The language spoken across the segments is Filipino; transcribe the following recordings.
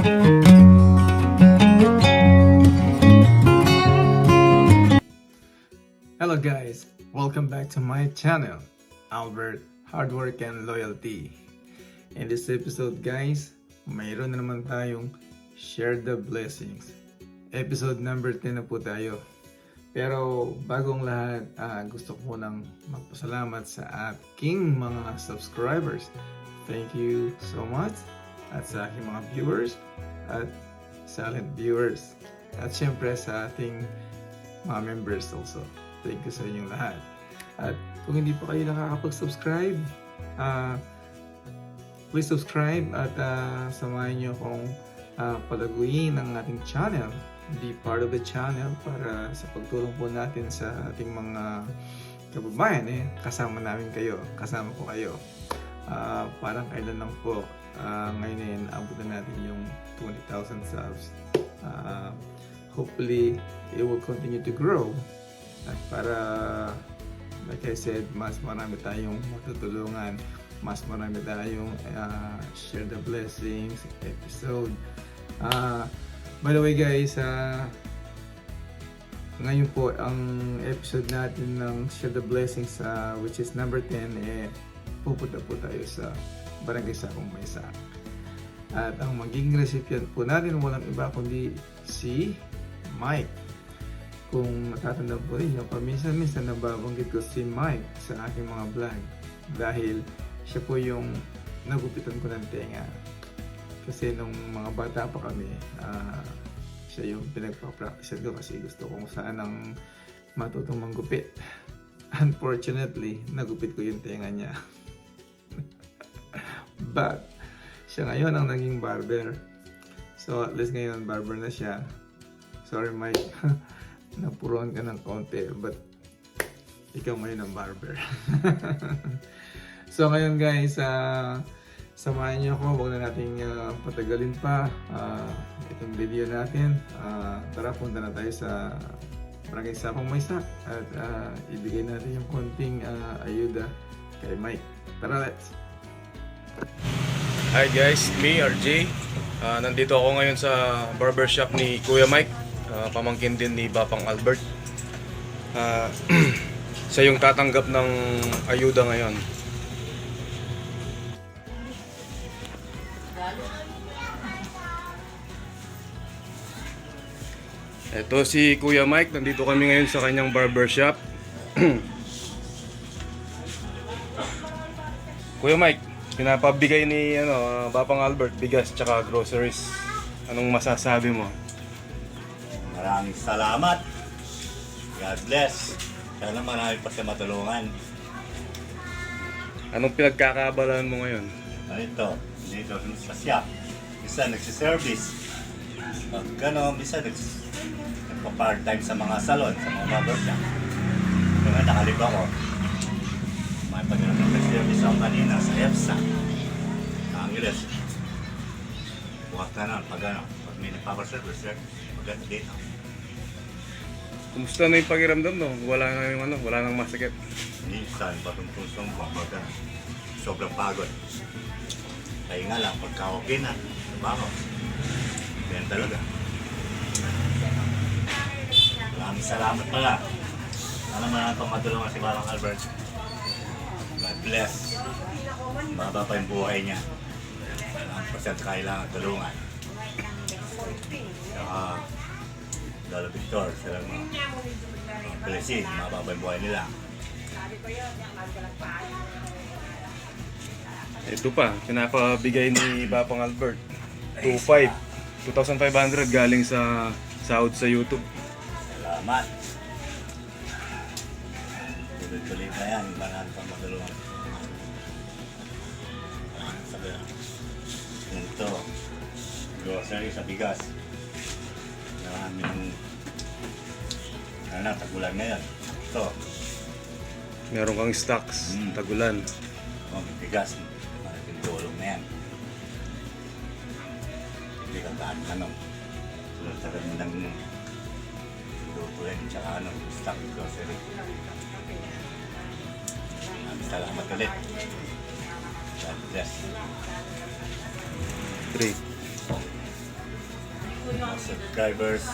Hello guys, welcome back to my channel, Albert Hard Work and Loyalty. In this episode guys, mayroon na naman tayong Share the Blessings. Episode number 10 na po tayo. Pero bagong lahat, ah, gusto ko munang magpasalamat sa aking mga subscribers. Thank you so much. At sa aking mga viewers at silent viewers. At syempre sa ating mga members also. Thank you sa inyong lahat. At kung hindi pa kayo nakakapag-subscribe, ah, please subscribe at ah, samahan niyo akong ah, palaguin ang ating channel. Be part of the channel para sa pagtulong po natin sa ating mga kababayan. Eh, kasama namin kayo. Kasama ko kayo. Ah, parang kailan lang po. Ah, ngayon naabot na natin yung 20,000 subs. Ah, hopefully, it will continue to grow. At para, like I said, mas marami tayong matutulungan. Mas marami tayong ah, share the blessings episode. Ah, by the way guys, ah, ngayon po ang episode natin ng Share the Blessings ah, which is number 10 eh pupunta po tayo sa Barangay Sakong Maysa. At ang magiging recipient po natin walang iba kundi si Mike. Kung natatanda po rin, paminsan-minsan nababanggit ko si Mike sa aking mga vlog dahil siya po yung nagupitan ko ng tenga. Kasi nung mga bata pa kami, ah, siya yung pinagpa-practice ko kasi gusto kong saan ang matutong manggupit. Unfortunately, nagupit ko yung tenga niya. But, siya ngayon ang naging barber. So, at least ngayon, barber na siya. Sorry, Mike. Napuruan ka ng konti. But, ikaw ngayon ang barber. so, ngayon guys, ah, samahan niyo ako. Huwag na nating ah, patagalin pa ah, itong video natin. Ah, tara, punta na tayo sa Barangay Sapang Maysa at ah, ibigay natin yung konting ah, ayuda kay Mike. Tara, let's! Hi guys, me RJ. Ah, nandito ako ngayon sa barbershop ni Kuya Mike, ah, pamangkin din ni Bapang Albert. Ah, siya yung tatanggap ng ayuda ngayon. Ito si Kuya Mike, nandito kami ngayon sa kanyang barbershop. Kuya Mike, pinapabigay ni ano, Bapang Albert bigas tsaka groceries. Anong masasabi mo? Maraming salamat. God bless. Sana marami pa siya matulungan. Anong pinagkakabalaan mo ngayon? Ito? Dito sa shop. Isa nagsiservice. Pag gano'n, isa nags nagpa-part-time sa mga salon, sa mga barbershop. Kaya nakalib ako. May pag nag-service ako kanina sa EFSA. Angeles. Bukas na lang pag ano, pag may nagpapaservice, sir, pag ano dito. Kumusta na yung pakiramdam no? Wala na yung ano, wala nang masakit. Minsan, patungtong pagka sobrang pagod. Kaya nga lang, pagka okay na, trabaho. Ganyan talaga. Maraming salamat pala. Sana man pang matulungan si Marang Albert. God bless. Mababa pa yung buhay niya. Percent kailangan tulungan. Saka, Lalo Victor, sila mga mga blessing, mababa yung buhay nila. Ito pa, pinapabigay ni Bapang Albert. 2,500. 2,500 galing sa sahod sa YouTube. Salamat. Tuloy-tuloy na yan. Marami pang matulungan. Ah, Sabi na. Ganito. Grocery sa bigas. Marami ng... Ano na, tagulan ngayon. Ito. Meron kang stocks, Mm. tagulan. Oh, may bigas. Malaking tulong na yan. Hindi ka daan tanong. Sunod-sunod mo ng lutuin tsaka ano, stock grocery. Maraming salamat ulit. God bless. 3. subscribers,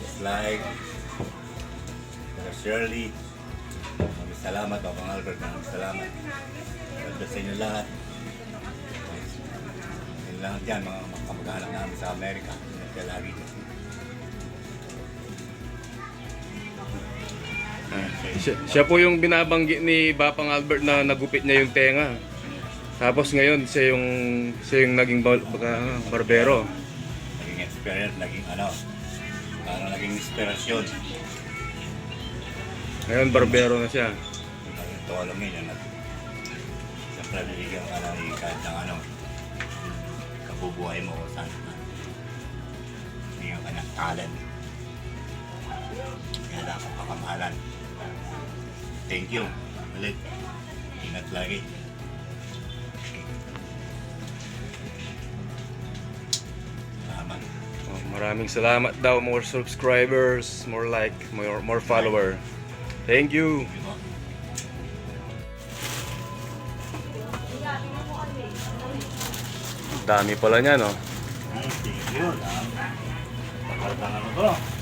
dislike, Brother Shirley. Maraming salamat, Papa Albert. Maraming salamat. God bless sa inyo lahat. Lang dyan, mga, mga kamag-anak namin sa Amerika. Ingat lagi dyan. Siya, siya po yung binabanggit ni Bapang Albert na nagupit niya yung tenga. Tapos ngayon siya yung siya yung naging baka- barbero. Naging experience, naging ano, parang naging inspirasyon. Ngayon barbero na siya. Naging tulongin yun. Nag- Siyempre, bibigyan ka ng kahit ng ano, kabubuhay mo kung saan ka. Bibigyan ka ng talent. Thank you. Ulit. Ingat lagi. Salamat. Oh, maraming salamat daw more subscribers, more like, more more follower. Thank you. Dami pala niya no. Thank you. Pagkatang ano to?